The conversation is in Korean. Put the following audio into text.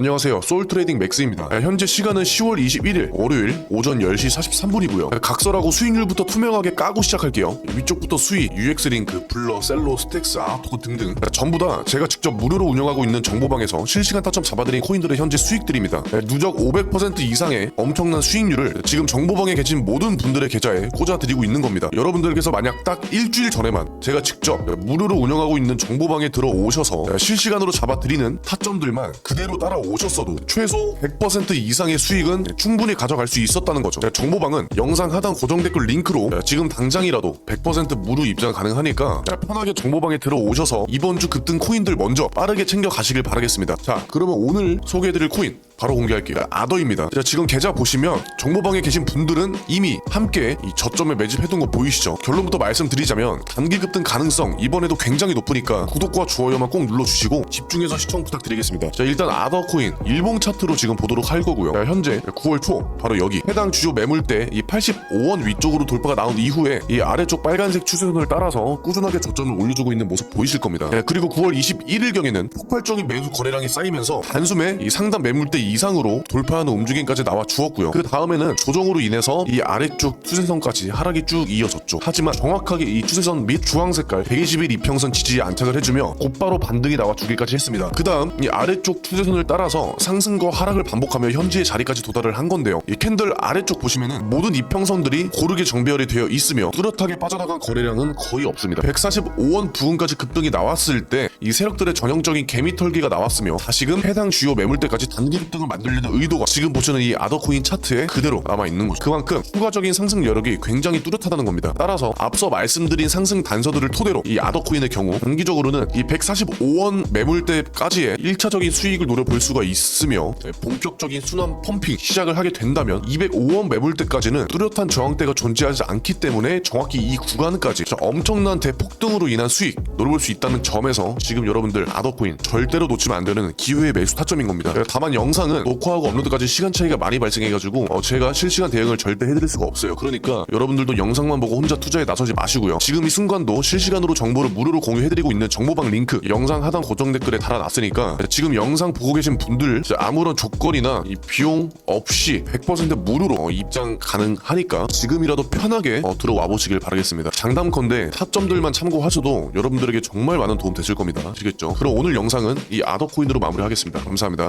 안녕하세요. 솔트레이딩 맥스입니다. 아, 현재 시간은 10월 21일 월요일 오전 10시 43분이고요. 각설하고 수익률부터 투명하게 까고 시작할게요. 위쪽부터 수익, UX링크, 블러, 셀로, 스택스, 아토크 등등 아, 전부 다 제가 직접 무료로 운영하고 있는 정보방에서 실시간 타점 잡아드린 코인들의 현재 수익들입니다. 아, 누적 500% 이상의 엄청난 수익률을 지금 정보방에 계신 모든 분들의 계좌에 꽂아드리고 있는 겁니다. 여러분들께서 만약 딱 일주일 전에만 제가 직접 무료로 운영하고 있는 정보방에 들어오셔서 실시간으로 잡아드리는 타점들만 그대로 따라 오셨어도 최소 100% 이상의 수익은 충분히 가져갈 수 있었다는 거죠. 정보방은 영상 하단 고정 댓글 링크로 지금 당장이라도 100% 무료 입장 가능하니까 편하게 정보방에 들어오셔서 이번 주 급등 코인들 먼저 빠르게 챙겨 가시길 바라겠습니다. 자, 그러면 오늘 소개해드릴 코인 바로 공개할게요. 아더입니다. 자, 지금 계좌 보시면 정보방에 계신 분들은 이미 함께 이 저점에 매집해둔 거 보이시죠? 결론부터 말씀드리자면 단기 급등 가능성 이번에도 굉장히 높으니까 구독과 좋아요만 꼭 눌러주시고 집중해서 시청 부탁드리겠습니다. 자, 일단 아더 코인 일봉 차트로 지금 보도록 할 거고요. 자, 현재 9월 초 바로 여기 해당 주요 매물대 이 85원 위쪽으로 돌파가 나온 이후에 이 아래쪽 빨간색 추세선을 따라서 꾸준하게 저점을 올려주고 있는 모습 보이실 겁니다. 네, 그리고 9월 21일 경에는 폭발적인 매수 거래량이 쌓이면서 단숨에 이 상단 매물대 이상으로 돌파하는 움직임까지 나와 주었고요. 그 다음에는 조정으로 인해서 이 아래쪽 추세선까지 하락이 쭉 이어졌죠. 하지만 정확하게 이 추세선 및 주황 색깔 120일 이평선 지지에 안착을 해주며 곧바로 반등이 나와 주기까지 했습니다. 그 다음 이 아래쪽 추세선을 따라서 상승과 하락을 반복하며 현재의 자리까지 도달을 한 건데요. 이 캔들 아래쪽 보시면은 모든 이평선들이 고르게 정배열이 되어 있으며 뚜렷하게 빠져나간 거래량은 거의 없습니다. 145원 부근까지 급등이 나왔을 때 이 세력들의 전형적인 개미 털기가 나왔으며 다시금 해당 주요 매물대까지 단기 급등 을 만들려는 의도가 지금 보시는 이 아더코인 차트에 그대로 남아 있는 거죠. 그만큼 추가적인 상승 여력이 굉장히 뚜렷하다는 겁니다. 따라서 앞서 말씀드린 상승 단서들을 토대로 이 아더코인의 경우 단기적으로는 이 145원 매물대까지의 1차적인 수익을 노려볼 수가 있으며 네, 본격적인 순환 펌핑 시작을 하게 된다면 205원 매물대까지는 뚜렷한 저항대가 존재하지 않기 때문에 정확히 이 구간까지 저 엄청난 대폭등으로 인한 수익 노려볼 수 있다는 점에서 지금 여러분들 아더코인 절대로 놓치면 안 되는 기회의 매수 타점인 겁니다. 다만 영상 은 녹화하고 업로드까지 시간 차이가 많이 발생해가지고 어, 제가 실시간 대응을 절대 해드릴 수가 없어요. 그러니까 여러분들도 영상만 보고 혼자 투자에 나서지 마시고요. 지금 이 순간도 실시간으로 정보를 무료로 공유해드리고 있는 정보방 링크 영상 하단 고정 댓글에 달아놨으니까 지금 영상 보고 계신 분들 아무런 조건이나 이 비용 없이 100% 무료로 어, 입장 가능하니까 지금이라도 편하게 어, 들어와 보시길 바라겠습니다. 장담컨대 타점들만 참고하셔도 여러분들에게 정말 많은 도움 되실 겁니다. 아시겠죠? 그럼 오늘 영상은 이 아더코인으로 마무리하겠습니다. 감사합니다.